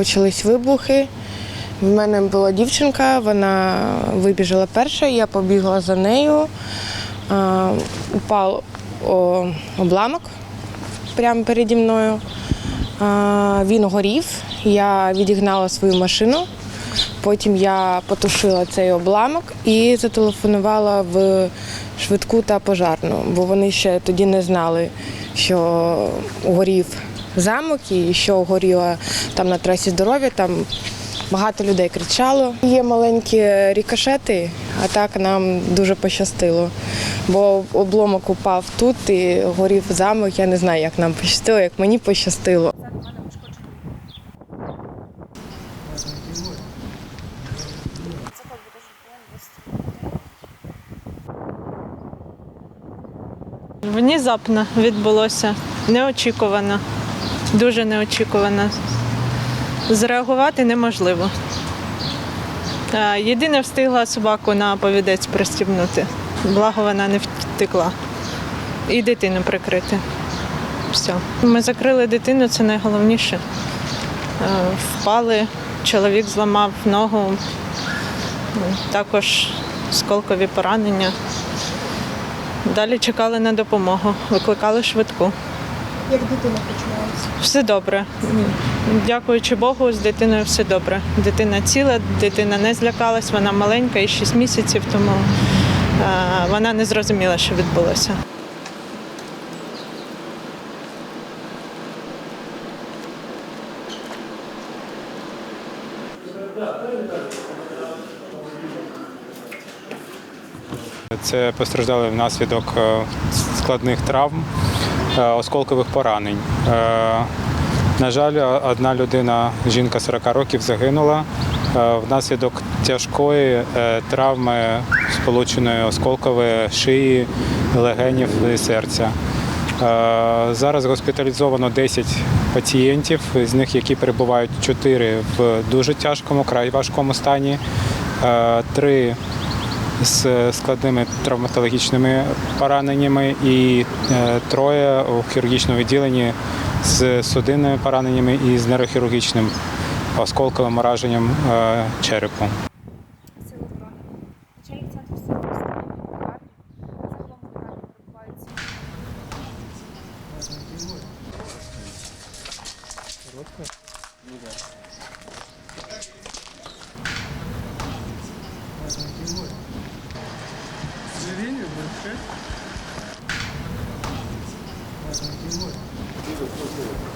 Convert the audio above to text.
почались вибухи. В мене була дівчинка, вона вибіжала перша, я побігла за нею. Упав обламок прямо переді мною. Він горів, я відігнала свою машину. Потім я потушила цей обламок і зателефонувала в швидку та пожарну, бо вони ще тоді не знали, що горів замок і що горіло там на трасі здоров'я. Там багато людей кричало. Є маленькі рікошети, а так нам дуже пощастило. Бо обломок упав тут і горів замок. Я не знаю, як нам пощастило, як мені пощастило. Внезапно відбулося, неочікувано, дуже неочікувано. Зреагувати неможливо. Е, Єдине встигла собаку на повідець пристібнути. Благо вона не втекла. І дитину прикрити. Все. Ми закрили дитину, це найголовніше. Е, Впали, чоловік зламав ногу, також сколкові поранення. Далі чекали на допомогу, викликали швидку. Як дитина почувалася? Все добре. Дякуючи Богу, з дитиною все добре. Дитина ціла, дитина не злякалась, вона маленька і 6 місяців, тому е, вона не зрозуміла, що відбулося. Це постраждали внаслідок е, складних травм, осколкових поранень. Е, На жаль, одна людина, жінка 40 років, загинула е, внаслідок тяжкої е, травми, сполученої осколкової шиї, легенів і серця. Е, Зараз госпіталізовано 10 пацієнтів, з них які перебувають 4 в дуже тяжкому, край важкому стані, е, 3 з складними травматологічними пораненнями і е, троє у хірургічному відділенні з судинними пораненнями і з нейрохірургічним осколковим ураженням е, черепу. Сили оборони. Начальник 吃。嗯，个过去。